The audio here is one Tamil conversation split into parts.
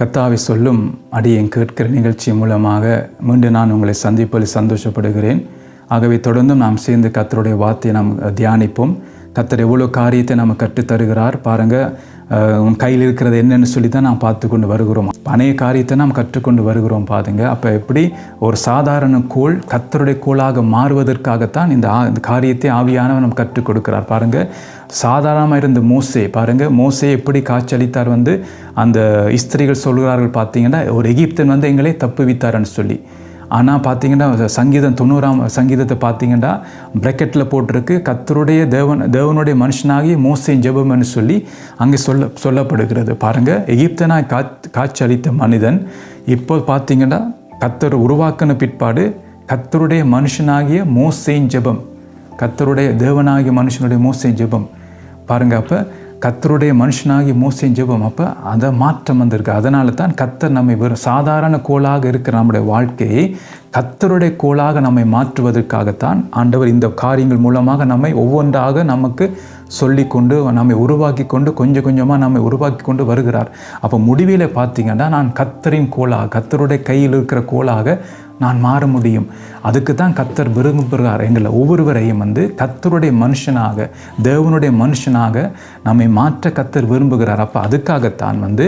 கர்த்தாவை சொல்லும் அடியேன் கேட்கிற நிகழ்ச்சி மூலமாக மீண்டும் நான் உங்களை சந்திப்பதில் சந்தோஷப்படுகிறேன். ஆகவே தொடர்ந்தும் நாம் சேர்ந்து கத்தருடைய வார்த்தையை நாம் தியானிப்போம். கத்தர் எவ்வளோ காரியத்தை நம்ம கற்றுத் தருகிறார் பாருங்கள் உன் கையில் இருக்கிறது என்னென்னு சொல்லி தான் நாம் பார்த்து கொண்டு வருகிறோம். அநேக காரியத்தை நாம் கற்றுக்கொண்டு வருகிறோம் பாருங்க. அப்போ எப்படி? ஒரு சாதாரண கோள் கத்தருடைய கோளாக மாறுவதற்காகத்தான் இந்த ஆ காரியத்தை ஆவியானவர் நம்ம கற்றுக் கொடுக்கிறார் பாருங்கள் சாதாரணமாக இருந்த மோசே. பாருங்கள் மோசே எப்படி காட்சியளித்தார் வந்து அந்த இஸ்திரிகள் சொல்கிறார்கள் பார்த்தீங்கன்னா ஒரு எகிப்தன் வந்து எங்களை தப்புவித்தார்னு சொல்லி. ஆனால் பார்த்தீங்கன்னா சங்கீதம் தொண்ணூறாம் சங்கீதத்தை பார்த்தீங்கன்னா ப்ரெக்கெட்டில் போட்டிருக்கு கத்தருடைய தேவன் தேவனுடைய மனுஷனாகி மோசையின் ஜெபம்னு சொல்லி அங்கே சொல்ல சொல்லப்படுகிறது. பாருங்கள் எகிப்தனாய் கா காட்சி அளித்த மனிதன் இப்போ பார்த்தீங்கன்னா கத்தர் உருவாக்கின பிற்பாடு கத்தருடைய மனுஷனாகிய மோசையின் ஜெபம். கத்தருடைய தேவனாகிய மனுஷனுடைய மோசை ஜெபம். பாருங்கள் அப்போ கத்தருடைய மனுஷனாகி மோசையும் ஜெபம். அப்போ அதை மாற்றம் வந்திருக்கு. அதனால தான் கத்தர் நம்மை வெறும் சாதாரண கோளாக இருக்கிற நம்முடைய வாழ்க்கையை கத்தருடைய கோளாக நம்மை மாற்றுவதற்காகத்தான் ஆண்டவர் இந்த காரியங்கள் மூலமாக நம்மை ஒவ்வொன்றாக நமக்கு சொல்லி கொண்டு நம்மை உருவாக்கி கொண்டு கொஞ்சம் கொஞ்சமாக நம்மை உருவாக்கி கொண்டு வருகிறார். அப்போ முடிவில் பார்த்தீங்கன்னா நான் கத்தரின் கோளாக கத்தருடைய கையில் இருக்கிற கோளாக நான் மாற முடியும். அதுக்கு தான் கத்தர் விரும்புகிறார். எங்களை ஒவ்வொருவரையும் வந்து கத்தருடைய மனுஷனாக தேவனுடைய மனுஷனாக நம்மை மாற்ற கத்தர் விரும்புகிறார். அப்போ அதுக்காகத்தான் வந்து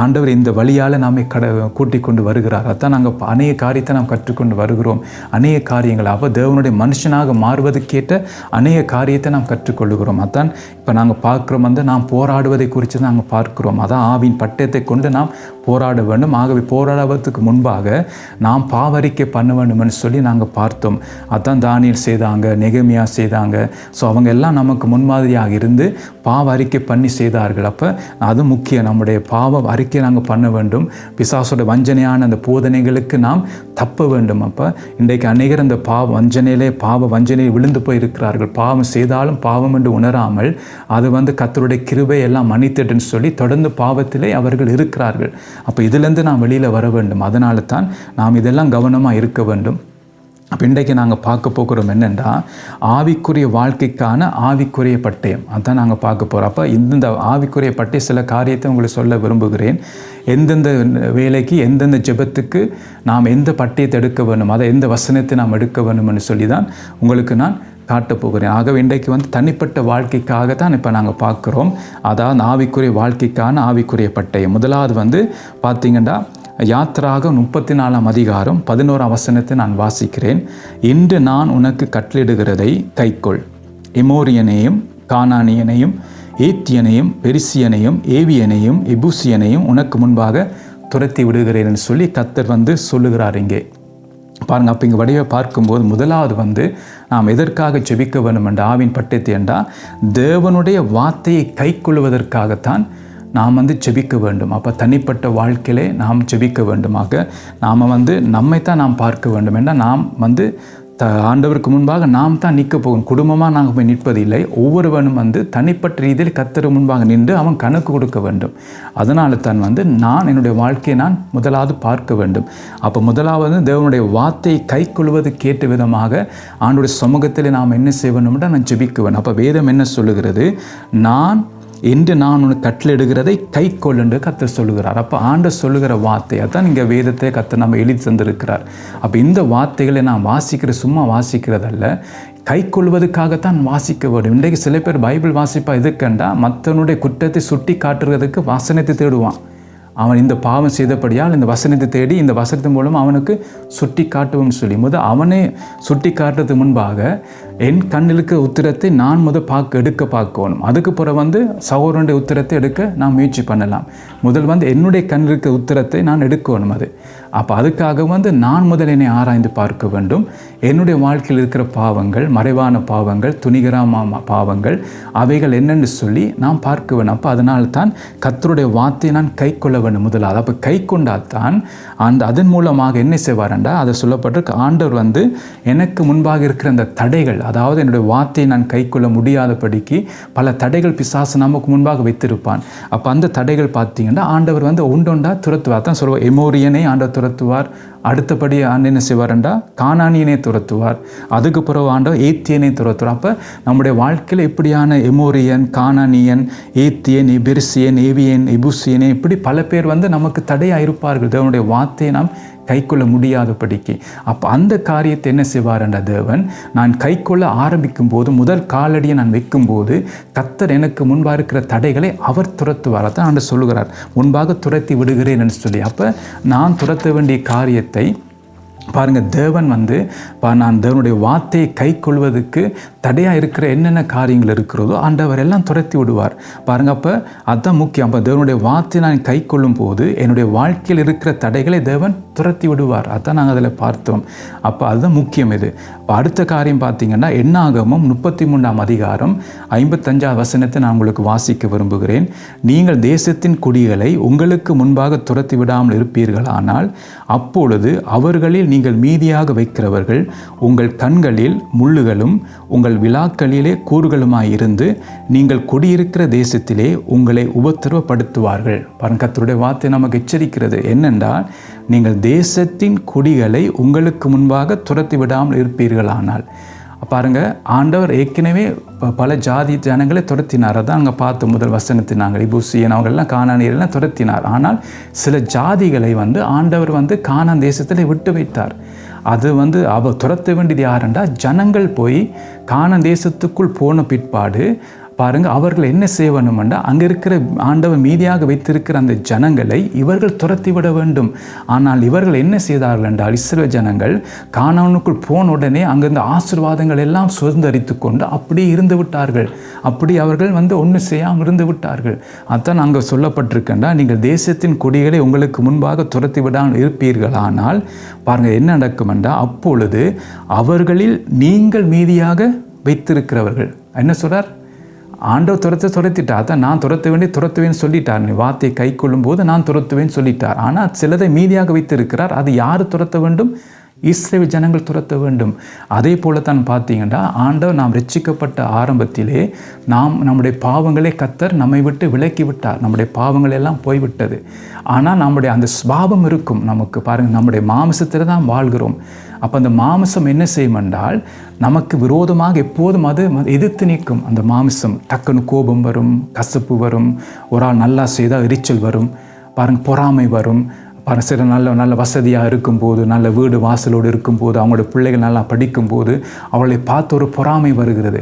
ஆண்டவர் இந்த வழியால் நம்மை கட கூட்டிக் கொண்டு வருகிறார். அதான் நாங்கள் அநேக காரியத்தை நாம் கற்றுக்கொண்டு வருகிறோம். அநேக காரியங்கள் அப்போ தேவனுடைய மனுஷனாக மாறுவதுக்கேற்ற அநேக காரியத்தை நாம் கற்றுக்கொள்ளுகிறோம். அதான் இப்போ நாங்கள் பார்க்குறோம் வந்து நாம் போராடுவதை குறித்து நாங்கள் பார்க்கிறோம். அதான் ஆவின் பட்டயத்தை கொண்டு நாம் போராட வேண்டும். ஆகவே போராடுவதற்கு முன்பாக நாம் பாவரிக்கை பண்ண வேண்டும்னு சொல்லி நாங்கள் பார்த்தோம். அதான் தானியல் செய்தாங்க நெகமியா செய்தாங்க. ஸோ அவங்க எல்லாம் நமக்கு முன்மாதிரியாக இருந்து பாவ அறிக்கை பண்ணி செய்தார்கள். அப்போ அது முக்கியம். நம்முடைய பாவ அறிக்கை நாங்கள் பண்ண வேண்டும். பிசாசோட வஞ்சனையான அந்த போதனைகளுக்கு நாம் தப்ப வேண்டும். அப்போ இன்றைக்கு அநேகர் அந்த பாவ வஞ்சனையிலே பாவ வஞ்சனையில் விழுந்து போய் இருக்கிறார்கள் பாவம் செய்தாலும் பாவம் என்று உணராமல் அது வந்து கத்தருடைய கிருபை எல்லாம் மன்னித்துட்டுன்னு சொல்லி தொடர்ந்து பாவத்திலே அவர்கள் இருக்கிறார்கள். அப்போ இதிலேருந்து நாம் வெளியில் வர வேண்டும். அதனால தான் நாம் இதெல்லாம் கவனம் கவனமாக இருக்க வேண்டும். அப்போ இன்றைக்கு நாங்கள் பார்க்க போகிறோம் என்னென்னா ஆவிக்குரிய வாழ்க்கைக்கான ஆவிக்குரிய பட்டயம். அதான் நாங்கள் பார்க்க போகிறோம் அப்போ இந்த ஆவிக்குரிய பட்டய சில காரியத்தை உங்களுக்கு சொல்ல விரும்புகிறேன். எந்தெந்த வேலைக்கு எந்தெந்த ஜெபத்துக்கு நாம் எந்த பட்டயத்தை எடுக்க வேணும் அதை எந்த வசனத்தை நாம் எடுக்க வேணும்னு சொல்லி தான் உங்களுக்கு நான் காட்டப் போகிறேன். ஆகவே இன்றைக்கு வந்து தனிப்பட்ட வாழ்க்கைக்காக தான் இப்போ நாங்கள் பார்க்குறோம். அதாவது ஆவிக்குரிய வாழ்க்கைக்கான ஆவிக்குரிய பட்டயம். முதலாவது வந்து பார்த்திங்கன்னா யாத்திராக முப்பத்தி நாலாம் அதிகாரம் பதினோராம் வசனத்தை நான் வாசிக்கிறேன். இன்று நான் உனக்கு கட்டளிடுகிறதை கைக்கொள். எமோரியனையும் கானானியனையும் ஏத்தியனையும் பெரிசியனையும் ஏவியனையும் எபூசியனையும் உனக்கு முன்பாக துரத்தி விடுகிறேன் சொல்லி கத்தர் வந்து சொல்லுகிறார் இங்கே. பாருங்கள் அப்போ இங்கே வடிவை பார்க்கும்போது முதலாவது வந்து நாம் எதற்காக ஜெபிக்க வேண்டும் என்ற ஆவின் பட்டத்தை என்றால் தேவனுடைய வார்த்தையை கை கொள்வதற்காகத்தான் நாம் வந்து ஜெபிக்க வேண்டும். அப்போ தனிப்பட்ட வாழ்க்கையிலே நாம் ஜெபிக்க வேண்டுமாக. நாம் வந்து நம்மைத்தான் நாம் பார்க்க வேண்டும். ஏன்னா நாம் வந்து த ஆண்டவருக்கு முன்பாக நாம் தான் நிற்க போகும். குடும்பமாக நாங்கள் போய் நிற்பதில்லை ஒவ்வொருவனும் வந்து தனிப்பட்ட ரீதியில் கத்தர் முன்பாக நின்று அவன் கணக்கு கொடுக்க வேண்டும். அதனால தான் வந்து நான் என்னுடைய வாழ்க்கையை நான் முதலாவது பார்க்க வேண்டும். அப்போ முதலாவது தேவனுடைய வார்த்தையை கை கொள்வது கேட்ட விதமாக ஆண்டுடைய சமூகத்தில் நாம் என்ன செய்ய வேண்டும்னா நான் ஜெபிக்க வேண்டும் அப்போ வேதம் என்ன சொல்லுகிறது? நான் என்று நான் உனக்கு கட்டளிடுகிறதை கை கொள் என்று கத்தர் சொல்லுகிறார். அப்போ ஆண்டு சொல்லுகிற வார்த்தையை தான் இங்கே வேதத்தை கத்தர் நம்ம எழுதி தந்திருக்கிறார். அப்போ இந்த வார்த்தைகளை நான் வாசிக்கிற சும்மா வாசிக்கிறதல்ல. கை கொள்வதுக்காகத்தான் வாசிக்க வேண்டும். இன்றைக்கு சில பேர் பைபிள் வாசிப்பா எதுக்கண்டா? மற்றவனுடைய குற்றத்தை சுட்டி காட்டுறதுக்கு வாசனத்தை தேடுவான். அவன் இந்த பாவம் செய்தபடியால் இந்த வசனத்தை தேடி இந்த வசனத்தின் மூலம் அவனுக்கு சுட்டி காட்டுவோம்னு சொல்லி முதல் அவனே சுட்டி காட்டுறது முன்பாக என் கண்ணிலுக்கு உத்திரத்தை நான் முத பார்க்க எடுக்க பார்க்கணும். அதுக்கு பிறகு வந்து சகோதரனுடைய உத்திரத்தை எடுக்க நான் முயற்சி பண்ணலாம். முதல் வந்து என்னுடைய கண்ணிலுக்கு உத்திரத்தை நான் எடுக்கணும் அது. அப்போ அதுக்காக வந்து நான் முதல் என்னை ஆராய்ந்து பார்க்க வேண்டும். என்னுடைய வாழ்க்கையில் இருக்கிற பாவங்கள் மறைவான பாவங்கள் துணிகரமான பாவங்கள் அவைகள் என்னென்னு சொல்லி நான் பார்க்குவேன். அப்போ அதனால தான் கத்தருடைய வார்த்தையை நான் கை கொள்ள வேண்டும் முதலாவது அப்போ கை கொண்டால் தான் அந்த அதன் மூலமாக என்ன செய்வாரண்டா அதை சொல்லப்பட்டிருக்கு ஆண்டவர் வந்து எனக்கு முன்பாக இருக்கிற அந்த தடைகள் அதாவது என்னுடைய வார்த்தையை நான் கைக்கொள்ள முடியாதபடிக்கு பல தடைகள் பிசாசு நமக்கு முன்பாக வைத்திருப்பான். அப்போ அந்த தடைகள் பார்த்தீங்கன்னா ஆண்டவர் வந்து உண்டொண்டா துரத்துவார். தான் சொல்லுவார் எமோரியனை ஆண்டவர் துரத்துவார் அடுத்தபடி ஆண்டு என்ன செய்வார்ண்டா? காணானியனை துரத்துவார். அதுக்கு பிறகு ஆண்டவர் ஏத்தியனை துரத்துவார். அப்போ நம்முடைய வாழ்க்கையில் இப்படியான எமோரியன் காணானியன் ஏத்தியன் எபெர்சியன் ஏவியன் எபுசியன் இப்படி பல பேர் வந்து நமக்கு தடையாக இருப்பார்கள். தேவனுடைய வார்த்தையை நாம் கைக்கொள்ள முடியாதபடிக்கு. அப்போ அந்த காரியத்தை என்ன செய்வார் என்ற தேவன் நான் கைக்கொள்ள ஆரம்பிக்கும் போது முதல் காலடியை நான் வைக்கும்போது கத்தர் எனக்கு முன்பாக இருக்கிற தடைகளை அவர் துரத்துவார். தான் ஆண்டு சொல்லுகிறார் முன்பாக துரத்தி விடுகிறேன் என்று சொல்லி. அப்போ நான் துரத்த வேண்டிய காரியத்தை பாருங்கள் தேவன் வந்து பா நான் தேவனுடைய வார்த்தையை கை கொள்வதற்கு தடையாக இருக்கிற என்னென்ன காரியங்கள் இருக்கிறதோ ஆண்டவர் எல்லாம் துரத்தி விடுவார். பாருங்கள் அப்போ அதுதான் முக்கியம். அப்போ தேவனுடைய வார்த்தையை நான் கை கொள்ளும் போது என்னுடைய வாழ்க்கையில் இருக்கிற தடைகளை தேவன் துரத்தி விடுவார். அதான் நாங்கள் அதில் பார்த்தோம். அப்போ அதுதான் முக்கியம் இது. இப்போ அடுத்த காரியம் பார்த்தீங்கன்னா என்னாகமும் முப்பத்தி மூன்றாம் அதிகாரம் ஐம்பத்தஞ்சாவது வசனத்தை நான் உங்களுக்கு வாசிக்க விரும்புகிறேன். நீங்கள் தேசத்தின் குடிகளை உங்களுக்கு முன்பாக துரத்தி விடாமல் இருப்பீர்களானால் அப்பொழுது அவர்களில் நீங்கள் மீதியாக வைக்கிறவர்கள் உங்கள் கண்களில் முள்ளுகளும் உங்கள் விழாக்களிலே கூறுகளுமாயிருந்து நீங்கள் குடியிருக்கிற தேசத்திலே உங்களை உபத்திரவப்படுத்துவார்கள். பரங்கத்தருடைய வார்த்தை நமக்கு எச்சரிக்கிறது. என்னென்றால் நீங்கள் தேசத்தின் குடிகளை உங்களுக்கு முன்பாக துரத்தி விடாமல் இருப்பீர்களானால் பாருங்க ஆண்டவர் ஏற்கனவே ப- பல ஜாதி ஜனங்களை துரத்தினார். அதான் அங்கே பார்த்து முதல் வசனத்தினாங்க இபுசியன் அவங்களெல்லாம் காணானியெல்லாம் துரத்தினார். ஆனால் சில ஜாதிகளை வந்து ஆண்டவர் வந்து காணான் தேசத்தில் விட்டு வைத்தார். அது வந்து அவ துரத்த வேண்டியது யாருண்டா? ஜனங்கள் போய் காண தேசத்துக்குள் போன பிற்பாடு பாருங்கள் அவர்கள் என்ன செய்யணும்னா அங்கே இருக்கிற ஆண்டவர் மீதியாக வைத்திருக்கிற அந்த ஜனங்களை இவர்கள் துரத்தி விட வேண்டும். ஆனால் இவர்கள் என்ன செய்தார்கள் என்றால் இஸ்ரேல் ஜனங்கள் காணவனுக்குள் போன உடனே அங்கிருந்த ஆசீர்வாதங்கள் எல்லாம் சுதந்திரித்து கொண்டு அப்படியே இருந்து விட்டார்கள். அப்படி அவர்கள் வந்து ஒன்று செய்யாமல் இருந்து விட்டார்கள். அதான் அங்கே சொல்லப்பட்டிருக்கின்றா நீங்கள் தேசத்தின் கொடிகளை உங்களுக்கு முன்பாக துரத்தி விடாமல் இருப்பீர்களானால் பாருங்கள் என்ன நடக்கும் என்றால் அப்பொழுது அவர்களில் நீங்கள் மீதியாக வைத்திருக்கிறவர்கள். என்ன சொல்கிறார் ஆண்டவர் துரத்தை துரத்திட்டார். அதான் நான் துரத்த வேண்டி துரத்துவேன்னு சொல்லிட்டார். நீ வார்த்தையை கை போது நான் துரத்துவேன்னு சொல்லிட்டார். ஆனால் சிலதை மீதியாக வைத்திருக்கிறார். அது யார் துரத்த வேண்டும்? இஸ்ரேல் ஜனங்கள் துரத்த வேண்டும். அதே போல தான் பார்த்தீங்கன்னா ஆண்டவர் நாம் ரட்சிக்கப்பட்ட ஆரம்பத்திலே நாம் நம்முடைய பாவங்களே கத்தர் நம்மை விட்டு விலக்கி விட்டார். நம்முடைய பாவங்கள் எல்லாம் போய்விட்டது. ஆனால் நம்முடைய அந்த ஸ்வாபம் இருக்கும். நமக்கு பாருங்கள் நம்முடைய மாமிசத்தில் தான் வாழ்கிறோம். அப்போ அந்த மாமிசம் என்ன செய்யும் என்றால் நமக்கு விரோதமாக எப்போதும் அது எதிர்த்து நிற்கும். அந்த மாமிசம் டக்குன்னு கோபம் வரும் கசப்பு வரும் ஒரு ஆள் நல்லா செய்தால் எரிச்சல் வரும் பாருங்க பொறாமை வரும். பாருங்க சில நல்ல நல்ல வசதியாக இருக்கும்போது நல்ல வீடு வாசலோடு இருக்கும்போது அவங்களோட பிள்ளைகள் நல்லா படிக்கும்போது அவளை பார்த்து ஒரு பொறாமை வருகிறது.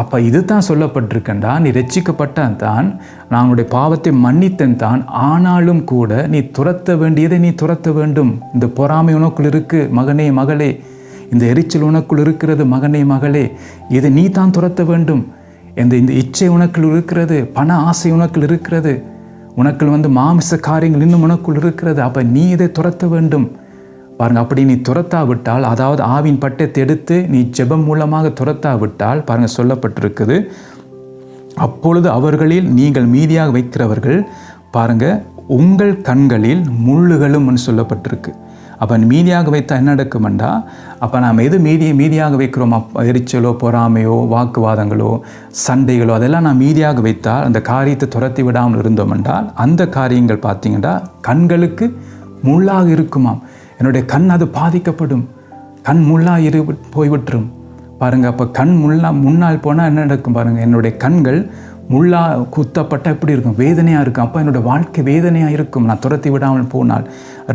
அப்போ இது தான் சொல்லப்பட்டிருக்கண்டா நீ ரட்சிக்கப்பட்டான் தான் நான் உன்னுடைய பாவத்தை மன்னித்தன் தான் ஆனாலும் கூட நீ துரத்த வேண்டியதை நீ துரத்த வேண்டும். இந்த பொறாமை உனக்குள் இருக்கு மகனே மகளே. இந்த எரிச்சல் உனக்குள் இருக்கிறது மகனே மகளே. இதை நீ தான் துரத்த வேண்டும். இந்த இந்த இச்சை உனக்குள் இருக்கிறது பண ஆசை உனக்குள் இருக்கிறது. உனக்குள் வந்து மாமிச காரியங்கள் இன்னும் உனக்குள் இருக்கிறது. அப்போ நீ இதை துரத்த வேண்டும். பாருங்க அப்படி நீ துரத்தாவிட்டால் அதாவது ஆவின் பட்டத்தை எடுத்து நீ ஜெபம் மூலமாக துரத்தாவிட்டால் பாருங்க சொல்லப்பட்டிருக்குது. அப்பொழுது அவர்களில் நீங்கள் மீதியாக வைக்கிறவர்கள் பாருங்க உங்கள் கண்களில் முள்ளுகளும் சொல்லப்பட்டிருக்கு. அப்போ மீதியாக வைத்தால் என்ன நடக்குமெண்டா? அப்போ நாம் எது மீதி மீதியாக வைக்கிறோம்? அப் எரிச்சலோ பொறாமையோ வாக்குவாதங்களோ சண்டைகளோ அதெல்லாம் நான் மீதியாக வைத்தால் அந்த காரியத்தை துரத்தி விடாமல் இருந்தோம் என்றால் அந்த காரியங்கள் பார்த்தீங்கன்னா கண்களுக்கு முள்ளாக இருக்குமாம். என்னுடைய கண் அது பாதிக்கப்படும். கண் முள்ளாக இரு போய்விட்டுரும் பாருங்கள் அப்போ கண் முள்ளா முன்னால் போனால் என்ன நடக்கும் பாருங்கள் என்னுடைய கண்கள் முள்ளா குத்தப்பட்ட எப்படி இருக்கும்? வேதனையாக இருக்கும். அப்போ என்னோட வாழ்க்கை வேதனையாக இருக்கும். நான் துரத்தி விடாமல் போனால்.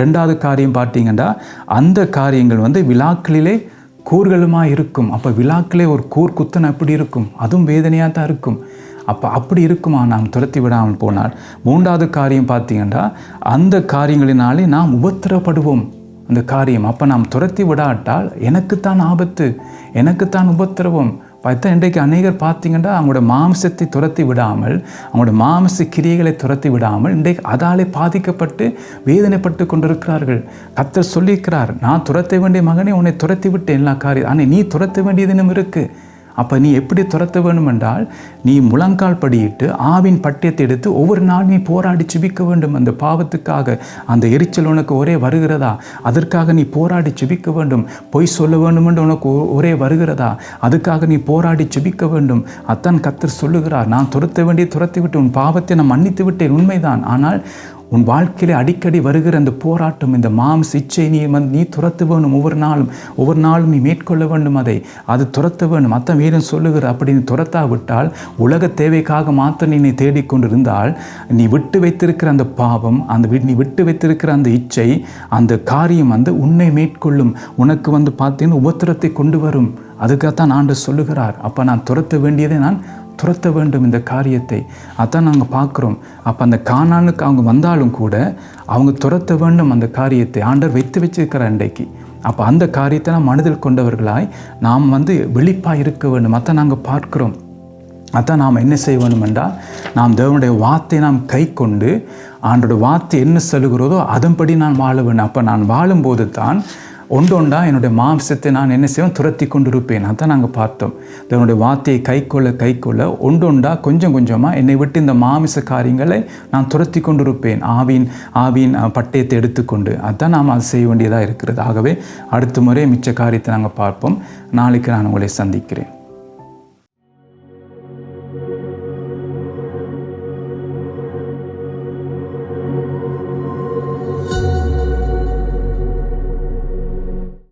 ரெண்டாவது காரியம் பார்த்தீங்கன்னா அந்த காரியங்கள் வந்து விழாக்களிலே கூர்களுமாக இருக்கும். அப்போ விழாக்களே ஒரு கூர் குத்தனை எப்படி இருக்கும்? அதுவும் வேதனையாக தான் இருக்கும். அப்போ அப்படி இருக்குமா? நாம் துரத்தி விடாமல் போனால். மூன்றாவது காரியம் பார்த்தீங்கன்னா அந்த காரியங்களினாலே நாம் உபத்திரப்படுவோம். அந்த காரியம். அப்போ நாம் துரத்தி விடாட்டால் எனக்குத்தான் ஆபத்து எனக்குத்தான் உபத்திரவம். பார்த்தா இன்றைக்கு அநேகர் பார்த்தீங்கன்னா அவங்களோட மாம்சத்தை துரத்தி விடாமல் அவங்களோட மாம்ச கிரியைகளை துரத்தி விடாமல் இன்றைக்கு அதாலே பாதிக்கப்பட்டு வேதனைப்பட்டு கொண்டிருக்கிறார்கள். கத்தர் சொல்லியிருக்கிறார் நான் துரத்த வேண்டிய மகனே உன்னை துரத்தி விட்டேன் எல்லா காரியம் ஆனால் நீ துரத்த வேண்டியது இருக்குது அப்போ நீ எப்படி துரத்த வேண்டும் என்றால் நீ முழங்கால் படியிட்டு ஆவின் பட்டியத்தை எடுத்து ஒவ்வொரு நாள் நீ போராடி ஜெபிக்க வேண்டும். அந்த பாவத்துக்காக அந்த எரிச்சல் உனக்கு ஒரே வருகிறதா? அதற்காக நீ போராடி சுபிக்க வேண்டும். பொய் சொல்ல வேண்டும் என்று உனக்கு ஒ- ஒரே வருகிறதா? அதுக்காக நீ போராடி சுபிக்க வேண்டும். அத்தான் கத்தர் சொல்லுகிறார் நான் துரத்த வேண்டிய துரத்தி விட்டு உன் பாவத்தை நான் மன்னித்து விட்டேன் உண்மைதான். ஆனால் உன் வாழ்க்கையிலே அடிக்கடி வருகிற அந்த போராட்டம் இந்த மாம் இச்சை நீ வந்து நீ துரத்து வேணும் ஒவ்வொரு நாளும் ஒவ்வொரு நாளும் நீ மேற்கொள்ள வேண்டும் அதை. அது துரத்த வேணும். மற்ற வீரன் சொல்லுகிற அப்படின்னு துரத்தாவிட்டால் உலக தேவைக்காக மாத்திரம் நீ தேடிக்கொண்டிருந்தால் நீ விட்டு வைத்திருக்கிற அந்த பாவம் அந்த நீ விட்டு வைத்திருக்கிற அந்த இச்சை அந்த காரியம் வந்து உன்னை மேற்கொள்ளும். உனக்கு வந்து பார்த்தீங்கன்னா உபத்திரத்தை கொண்டு வரும். அதுக்காகத்தான் ஆண்டு சொல்லுகிறார். அப்போ நான் துரத்த வேண்டியதை நான் துரத்த வேண்டும் இந்த காரியத்தை. அதான் நாங்கள் பார்க்குறோம். அப்போ அந்த காணானுக்கு அவங்க வந்தாலும் கூட அவங்க துரத்த வேண்டும் அந்த காரியத்தை. ஆண்டர் வைத்து வச்சிருக்கிற அன்றைக்கு. அப்போ அந்த காரியத்தை நாம் மனதில் கொண்டவர்களாய் நாம் வந்து வெளிப்பாக இருக்க வேண்டும். அதான் நாங்கள் பார்க்குறோம். அதான் நாம் என்ன செய்ய வேண்டும் என்றால் நாம் தேவனுடைய வார்த்தையை நாம் கை கொண்டு ஆண்டோட வார்த்தை என்ன சொல்லுகிறதோ அதன்படி நான் வாழ வேண்டும். அப்போ நான் வாழும்போது தான் ஒன்று ஒன்றா என்னுடைய மாம்சத்தை நான் என்ன செய்வேன்? துரத்தி கொண்டிருப்பேன். அதான் நாங்கள் பார்த்தோம். தன்னுடைய வார்த்தையை கை கொள்ள கை கொள்ள கொஞ்சம் கொஞ்சமாக என்னை விட்டு இந்த மாமிச காரியங்களை நான் துரத்தி கொண்டிருப்பேன். ஆவின் ஆவின் அஹ், பட்டயத்தை எடுத்துக்கொண்டு. அதான் நாம் அது செய்ய வேண்டியதாக இருக்கிறது. ஆகவே அடுத்த முறை மிச்ச காரியத்தை நாங்கள் பார்ப்போம். நாளைக்கு நான் உங்களை சந்திக்கிறேன்.